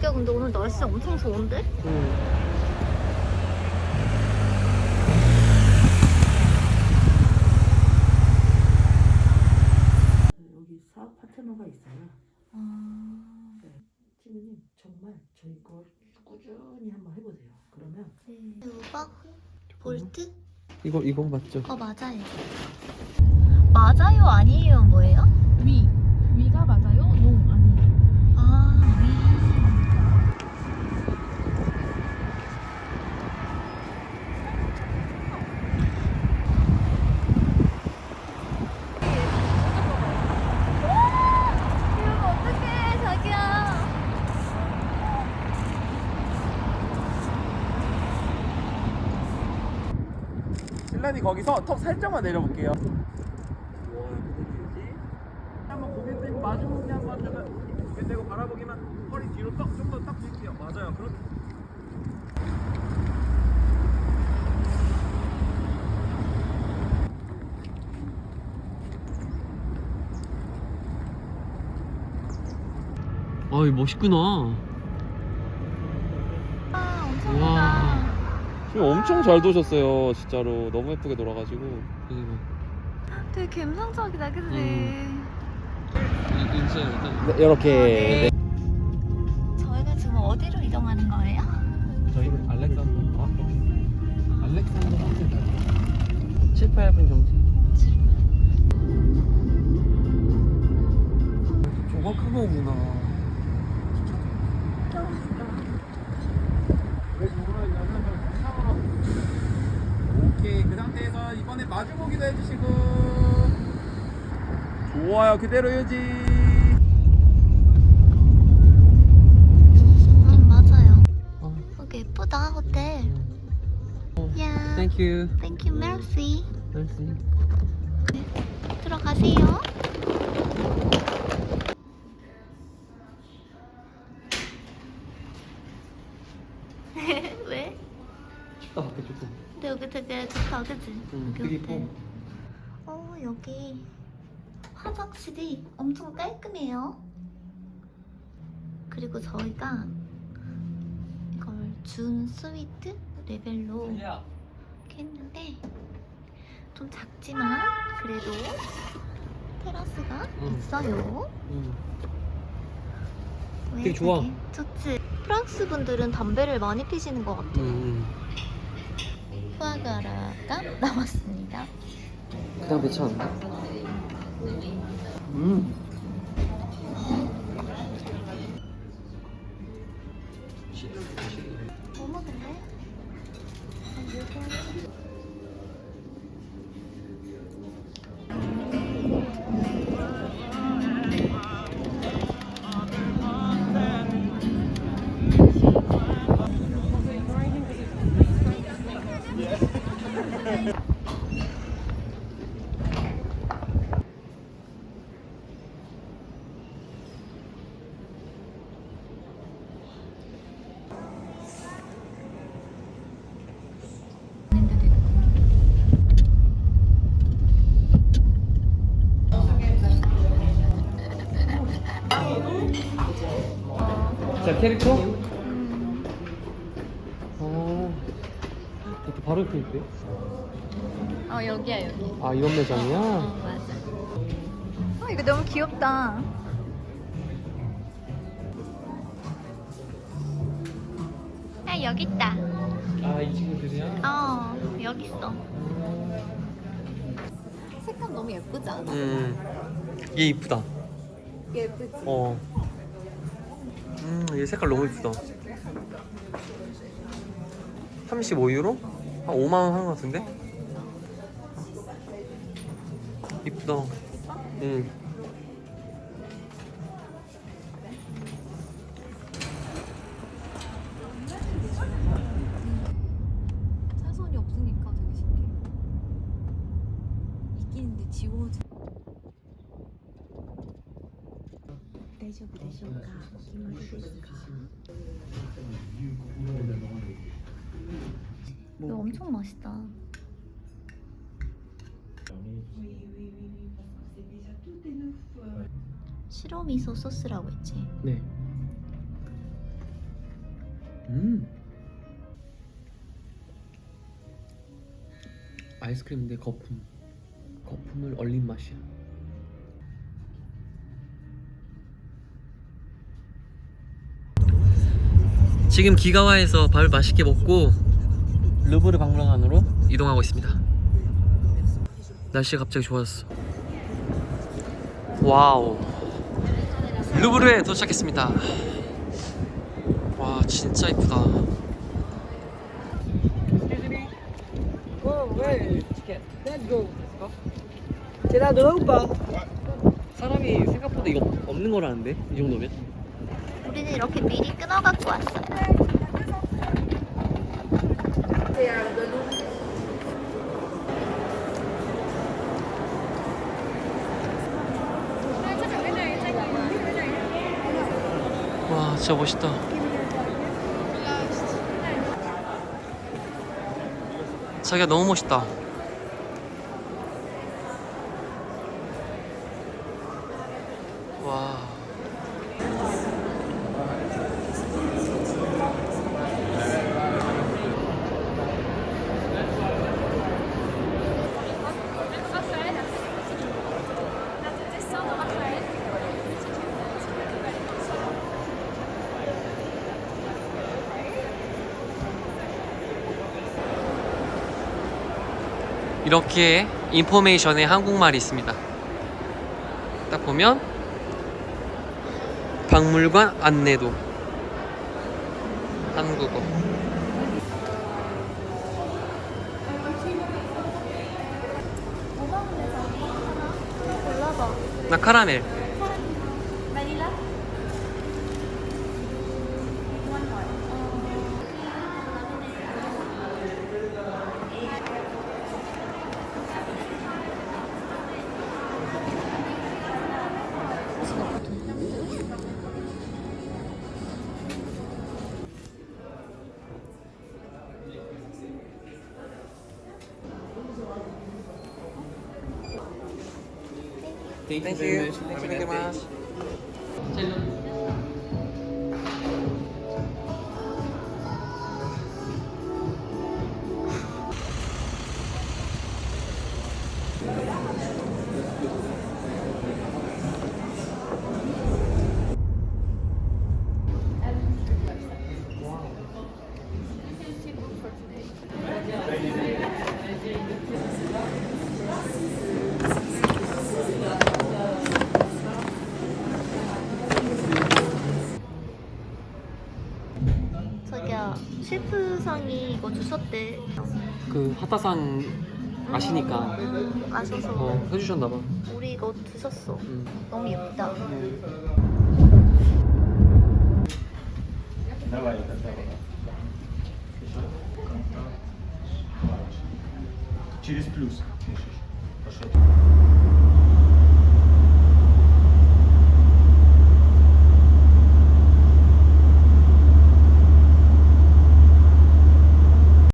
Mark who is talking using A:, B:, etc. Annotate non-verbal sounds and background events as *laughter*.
A: 자기야 근데 오늘 날씨 엄청 좋은데?
B: 여기 사업 파트너가 있어요.
A: 아...
B: 네. 팀님 정말 저희 걸 꾸준히 한번 해보세요. 그러면
A: 우버? 볼트?
C: 이거 이거 맞죠?
A: 어 맞아요 맞아요 아니에요 뭐예요?
D: 위 위가 맞아요? 농 아니에요.
A: 아 위. 이러면 어떡해 자기야
C: 신란이 거기서 턱 살짝만 내려볼게요. 한번 고개 들고 마주보기 한번 하면 고개 들고 바라보기만 허리 뒤로 떡좀더딱 들게요. 맞아요. 그렇게. 아, 이 멋있구나.
A: 아 엄청
C: 와.
A: 크다
C: 지금 엄청 잘 도셨어요, 진짜로. 너무 예쁘게 돌아가지고.
A: 되게 감성적이다 그치?
C: 음. 네, 이렇게.
A: 저희가 지금 어디로 이동하는 거예요?
C: 저희는 알렉산더 아, 알렉산더 호텔 7, 8분 정도 조각하모구나 오케이 그 상태에서 이번에 마주보기도 해주시고 그대로 유지.
A: 응 맞아요.
C: 어.
A: 여기 예쁘다 호텔. 야.
C: 땡큐
A: 땡큐 메르시
C: merci
A: 들어가세요. *laughs* 왜?
C: 춥다 밖에 조금.
A: 근데 여기 되게 좋다 그치?
C: 응
A: 여기
C: 되게. 이뻐.
A: 어 여기 화장실이 엄청 깔끔해요. 그리고 저희가 이걸 준 스위트 레벨로 이렇게 했는데 좀 작지만 그래도 테라스가
C: 응.
A: 있어요.
C: 응.
A: 왜
C: 되게 좋아.
A: 되게 좋지. 프랑스 분들은 담배를 많이 피시는 것 같아요.
C: 응,
A: 푸아그라가 남았습니다.
C: 응. 그냥 배치 않나? 음.
A: 뭐 먹을 래?
C: 자 캐릭터? 어. 이렇게 바로 옆에 있대?
A: 어 여기야 여기.
C: 아 이런 매장이야?
A: 어, 맞아. 어, 이거 너무 귀엽다. 아, 여기 있다.
C: 아 이 친구들이야?
A: 어, 여기 있어. 색감 너무 예쁘지 않아?
C: 음. 얘 이쁘다.
A: 예쁘지?
C: 어. 음, 얘 색깔 너무 이쁘다. 35유로? 한 5만 원 하는 것 같은데? 이쁘다. 응.
D: 차선이 없으니까 되게 신기해. 있긴 있는데 지워져.
B: 大丈夫でしょうか。お気持ちですか。
A: 이거 엄청 맛있다. 시로미소 소스라고 했지.
C: 네.
E: 음. 아이스크림인데 거품. 거품을 얼린 맛이야. 지금 기가와에서 밥을 맛있게 먹고 르브르 박물관으로 이동하고 있습니다. 날씨가 갑자기 좋아졌어. 와우. 루브르에 도착했습니다. 와 진짜 이쁘다. 사람이 생각보다 이거 없는 거라는데 이 정도면?
A: 우리는 이렇게 미리 끊어갖고 왔어요.
E: 와 진짜 멋있다. 자기가 너무 멋있다. 와. 이렇게 인포메이션에 한국말이 있습니다. 딱 보면 박물관 안내도 한국어. 나 카라멜. Thank you very much. Thank you very much.
A: 자기야, 셰프상이 이거 주셨대.
E: 그 하타상 아시니까
A: 음, 아셔서
E: 어, 해주셨나봐.
A: 우리 이거 드셨어.
E: 음.
A: 너무 예쁘다.
C: Через плюс. Пошел.